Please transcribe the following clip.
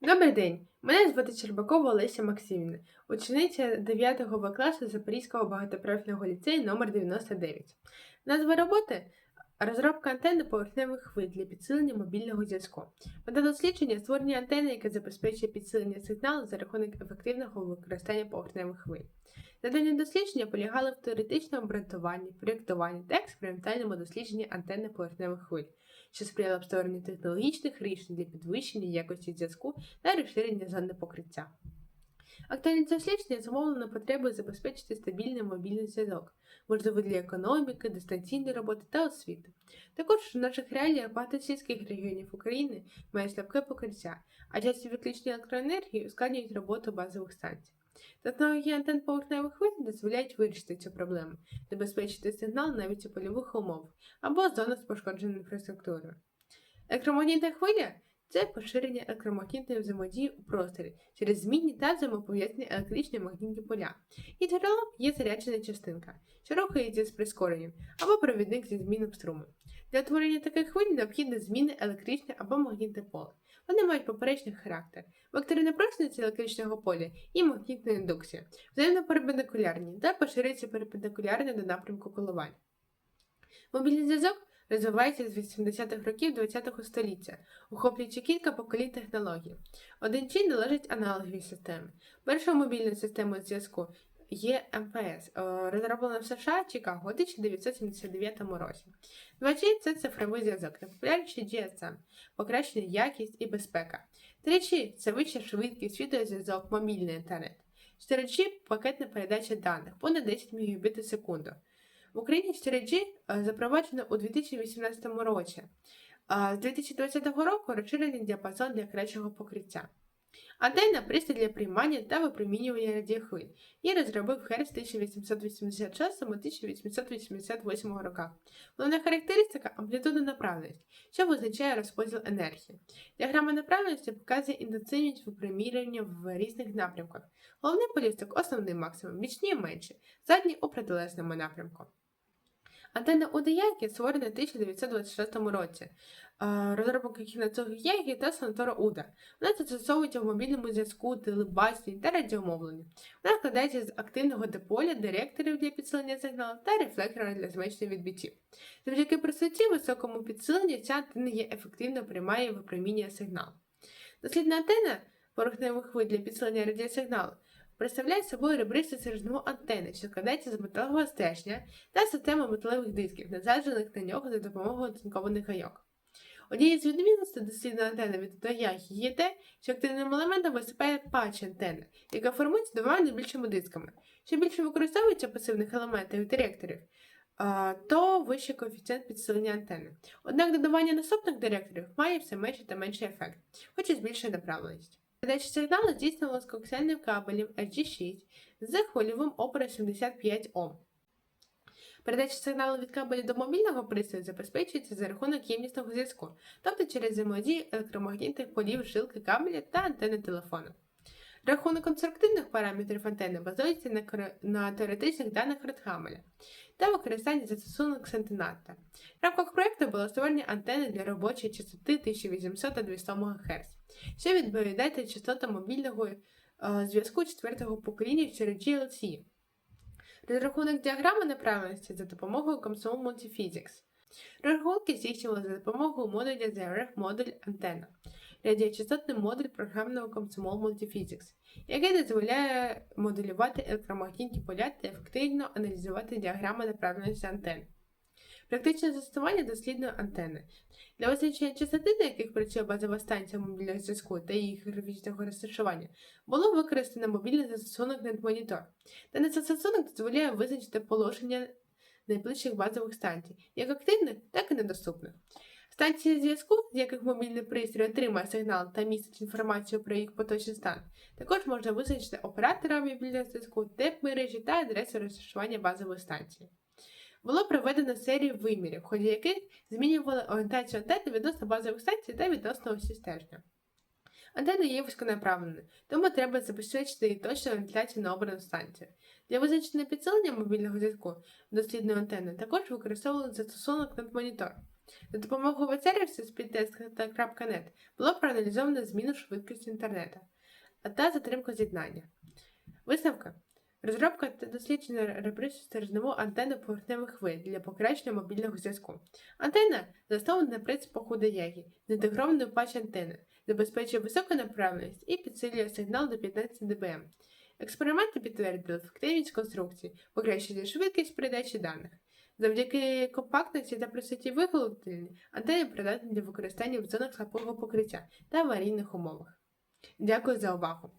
Добрий день! Мене звати Чербакова Олеся Максимівна, учениця 9 В класу Запорізького багатопрофільного ліцею номер 99 Назва роботи розробка антенни поверхневих хвиль для підсилення мобільного зв'язку. Мета дослідження створення антенни, яка забезпечує підсилення сигналу за рахунок ефективного використання поверхневих хвиль. Завдання дослідження полягало в теоретичному обґрунтуванні, проєктуванні та експериментальному дослідженні антенни поверхневих хвиль, що сприяло б створенню технологічних рішень для підвищення якості зв'язку та розширення зони покриття. Актуальність дослідження зумовлено потребою забезпечити стабільний мобільний зв'язок, можливий для економіки, дистанційної роботи та освіти. Також в наших реаліях багато сільських регіонів України має слабке покриття, а часті відключення електроенергії ускладнюють роботу базових станцій. Технології антенн поверхневих хвиль дозволяють вирішити цю проблему, забезпечити сигнал навіть у польових умовах або зонах з пошкодженою інфраструктурою. Електромагнітна хвиля це поширення електромагнітної взаємодії у просторі через змінні та взаємопов'язані електричні магнітні поля. І джерелом є заряджена частинка, що рухається з прискоренням, або провідник зі змінним струмом. Для утворення таких хвиль необхідно зміни електричне або магнітне поле. Вони мають поперечний характер, вектори непросності електричного поля і магнітна індукція, взаємно перпендикулярні та поширюються перпендикулярно до напрямку коливань. Мобільний зв'язок розвивається з 80-х років ХХ століття, охоплюючи кілька поколінь технологій. Один чин належить аналоговій системі. Першою мобільною системою зв'язку є МПС, е, розроблена в США Чикаго у 1979 році. 2G – це цифровий зв'язок, найпопулярніший GSM, покращена якість і безпека. 3G – це вища швидкість, відеозв'язок, мобільний інтернет. 4G – пакетна передача даних понад 10 Мбіт в секунду. В Україні 4G е, запроваджено у 2018 році. А з 2020 року розширений діапазон для кращого покриття. Антенна пристрій для приймання та випромінювання радіохвиль. Її розробив Херс 1886-1888 роках. Головна характеристика амплітуда направленість, що визначає розподіл енергії. Діаграма направленості показує інтенсивність випромінювання в різних напрямках. Головний полісток основний максимум, бічні менші, задній у протилежному напрямку. Антенна Удаяки створена в 1926 році. Розробка кіноцього Ягі та Сантора Уда. Вона застосовується в мобільному зв'язку, телебаченні та радіомовленні. Вона складається з активного диполя, директорів для підсилення сигналу та рефлектора для зменшення відбиттів. Завдяки простоті високому підсиленню ця антенна є ефективно приймає випромінює сигнал. Дослідна антенна порохневих хвиль для підсилення радіосигналу представляє собою ребристу сержну антенни, що складається з металевого стержня та системи металевих дисків, насаджених на нього за допомогою оцинкованих гайок. Однією з відмінностей дослідної антенни від Дояхі є те, що активним елементом виступає патч антенни, яка формується двома найбільшими дисками. Що більше використовується пасивних елементів і директорів, то вищий коефіцієнт підсилення антенни. Однак додавання наступних директорів має все менший та менший ефект, хоч і збільшує направленість. Передача сигналу здійснювалася коаксіальним кабелем RG6 з хвильовим опором 75 Ом. Передача сигналу від кабелю до мобільного пристрою забезпечується за рахунок ємнісного зв'язку, тобто через взаємодію електромагнітних полів жилки кабеля та антени телефону. Рахунок конструктивних параметрів антенни базується на, на теоретичних даних Редхамеля та використання застосунок Сентенатта. В рамках проєкту було створені антени для робочої частоти 1800 та 200 МГц, що відповідає частотам мобільного е, зв'язку четвертого покоління через GLC. Розрахунок діаграми направленості за допомогою Comsol Multiphysics. Розрахунки здійснювали за допомогою модуля ZRF модуль антенна, радіочастотний модуль програмного Comsol Multiphysics, який дозволяє моделювати електромагнітні поля та ефективно аналізувати діаграми направленості антенн. Практичне застосування дослідної антенни. Для визначення частоти, на яких працює базова станція мобільного зв'язку та їх графічного розташування, було використано мобільний застосунок NetMonitor. Даний застосунок дозволяє визначити положення найближчих базових станцій, як активних, так і недоступних. Станції зв'язку, з яких мобільний пристрій отримає сигнал та містить інформацію про їх поточний стан, також можна визначити оператора мобільного зв'язку, тип мережі та адресу розташування базової станції. Було проведено серію вимірів, в ході яких змінювали орієнтацію антенни відносно базових станцій та відносно осі стержня. Антенна є вузьконаправленою, тому треба забезпечити її точну орієнтацію на обрану станцію. Для визначення підсилення мобільного зв'язку дослідної антенни також використовували застосунок NetMonitor. За допомогою веб-сервісу speedtest.net було проаналізовано зміну швидкості інтернету та затримку з'єднання. Висновка. Розробка та дослідження репресії різнову антенну поверхневих хвиль для покращення мобільного зв'язку. Антенна заснована на принципах UDAG, з інтегрованою патч антени, забезпечує високу направленість і підсилює сигнал до 15 дБм. Експерименти підтвердили ефективність конструкції, покращує швидкість передачі даних. Завдяки компактності та простоті виготовлення антени придатні для використання в зонах слабкого покриття та аварійних умовах. Дякую за увагу!